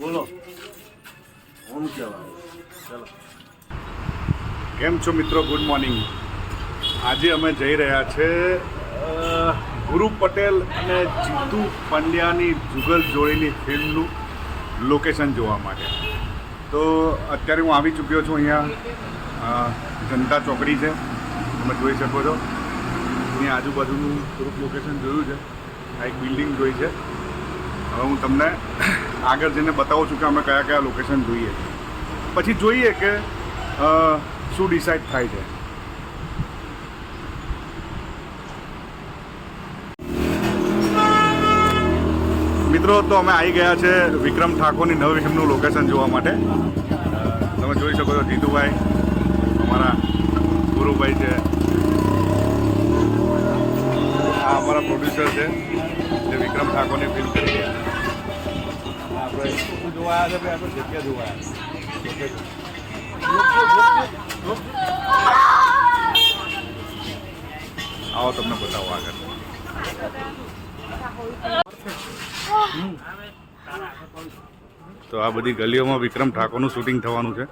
બોલો. ઓમ કહેવાય. ચાલો. કેમ છો મિત્રો? ગુડ મોર્નિંગ આજે અમે જઈ રહ્યા છે ગુરુ પટેલ અને જીતુ પંડ્યાની જુગલ જોડીની ફિલ્મનું લોકેશન જોવા માટે. તો અત્યારે હું આવી ચૂક્યો છું અહીંયા. જનતા ચોકડી છે. તમે જોઈ શકો છો. એની આજુબાજુનું થોડુંક લોકેશન જોયું છે. આ એક બિલ્ડિંગ જોઈ છે. હવે હું તમને આગળ જઈને બતાવું છું કે અમે કયા કયા લોકેશન જોઈએ પછી જોઈએ કે શું ડિસાઇડ થાય છે. મિત્રો, તો અમે આવી ગયા છે વિક્રમ ઠાકોરની નવી ફિલ્મનું લોકેશન જોવા માટે. તમે જોઈ શકો છો જીતુભાઈ, અમારા ગુરુભાઈ છે. આ અમારા પ્રોડ્યુસર છે. જે વિક્રમ ઠાકોરની ફિલ્મ કરી ગયા. આપણે આપણે આવો તમને બતાવો આગળ. તો આ બધી ગલીઓમાં વિક્રમ ઠાકોરનું શૂટિંગ થવાનું છે.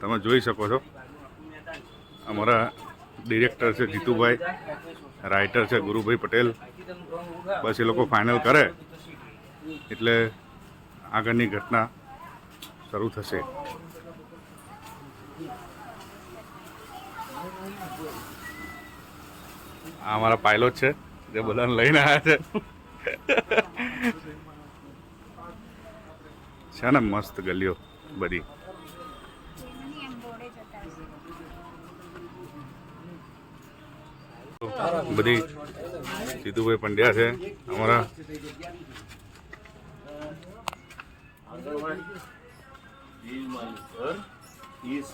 તમે જોઈ શકો છો. અમારા ડિરેક્ટર છે જીતુભાઈ, રાઇટર છે ગુરુભાઈ પટેલ. બસ એ લોકો ફાઇનલ કરે. એટલે આગળની ઘટના શરૂ થશે. આ અમારા પાયલોટ છે, જે બધાને લઈને આવ્યા છે. છે ને મસ્ત ગલીઓ બધી. બધી સીતુભાઈ પંડ્યા છે અમારા.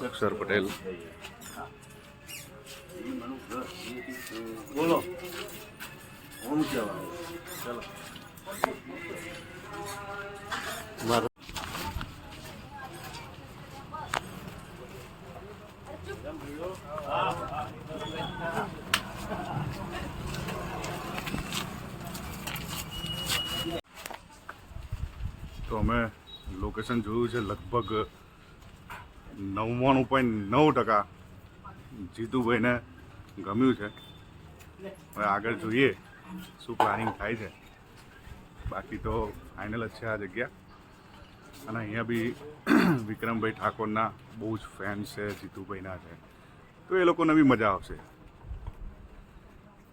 અક્ષર પટેલ. બોલો. ઓમ કહેવાય. ચાલો. તો અમે લોકેશન જોયું છે લગભગ નવ્વાણું પોઈન્ટ નવ ટકા જીતુભાઈને ગમ્યું છે. હવે આગળ જોઈએ શું પ્લાનિંગ થાય છે. બાકી તો ફાઇનલ જ છે આ જગ્યા. અને અહીંયા બી વિક્રમભાઈ ઠાકોરના બહુ જ ફેન્સ છે, જીતુભાઈના છે. તો એ લોકોને બી મજા આવશે.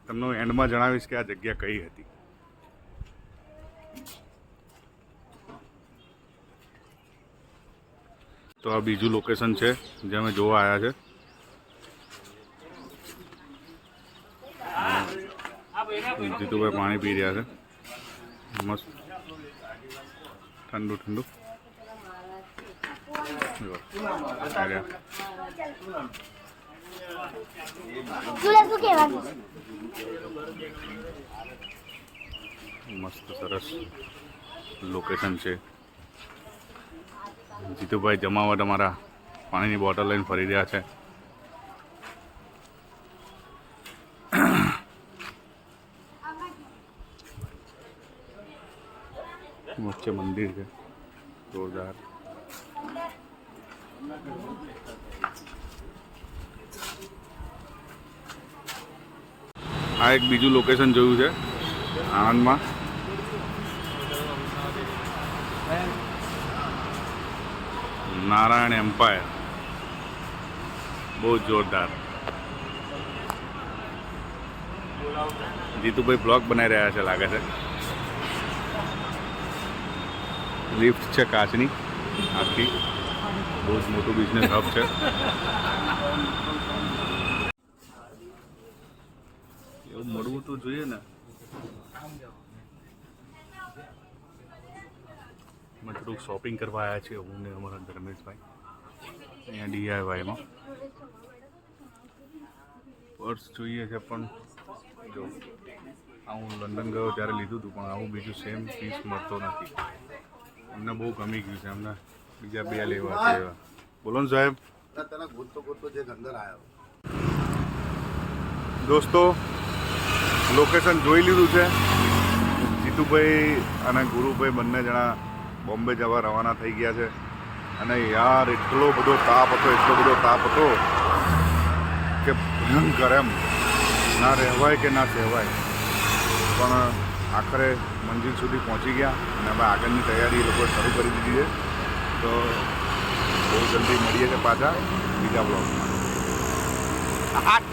તમને એન્ડમાં જણાવીશ કે આ જગ્યા કઈ હતી. તો આ બીજું લોકેશન છે જે અમે જોવા આવ્યા છે. જીતુભાઈ પાણી પી રહ્યા છે. મસ્ત. ઠંડુ ઠંડુ. જો, આ રહ્યા. તુલા શું કહેવાનું મસ્ત સરસ લોકેશન છે. જીતુભાઈ જમાવટ અમારા પાણીની બોટલ લઈને ફરી રહ્યા છે. વચ્ચે મંદિર છે. જોરદાર. આ એક બીજું લોકેશન જોયું છે, આણંદમાં. નારાયણ એમ્પાયર. બહુ જોરદાર. જીતુભાઈ બ્લોગ બનાવી રહ્યા છે, લાગે છે. લિફ્ટ છે કાચની, આખી. બહુ જ મોટું બિઝનેસ હબ છે. એવું મળવું તો જોઈએ ને. અમે થોડુંક શોપિંગ કરવા આવ્યા છીએ હું ને અમારા ધર્મેશભાઈ. અહીંયા ડીઆઈવાયમાં પર્સ જોઈએ છે પણ જો આ હું લંડન ગયો ત્યારે લીધું હતું પણ આવું બીજું સેમ પીસ મળતો નથી. એમને બહુ ગમી ગયું છે એમને બીજા બે લેવા છે એવા. બોલો ને સાહેબ. દોસ્તો લોકેશન જોઈ લીધું છે. જીતુભાઈ અને ગુરુભાઈ બંને જણા બોમ્બે જવા રવાના થઈ ગયા છે. અને યાર, એટલો બધો તાપ હતો, એટલો બધો તાપ હતો કે ભયંકર એમ. ના રહેવાય કે ના કહેવાય. પણ આખરે મંજિલ સુધી પહોંચી ગયા અને હવે આગળની તૈયારી એ લોકોએ શરૂ કરી દીધી છે. તો બહુ જલ્દી મળીએ છે પાછા બીજા બ્લોગમાં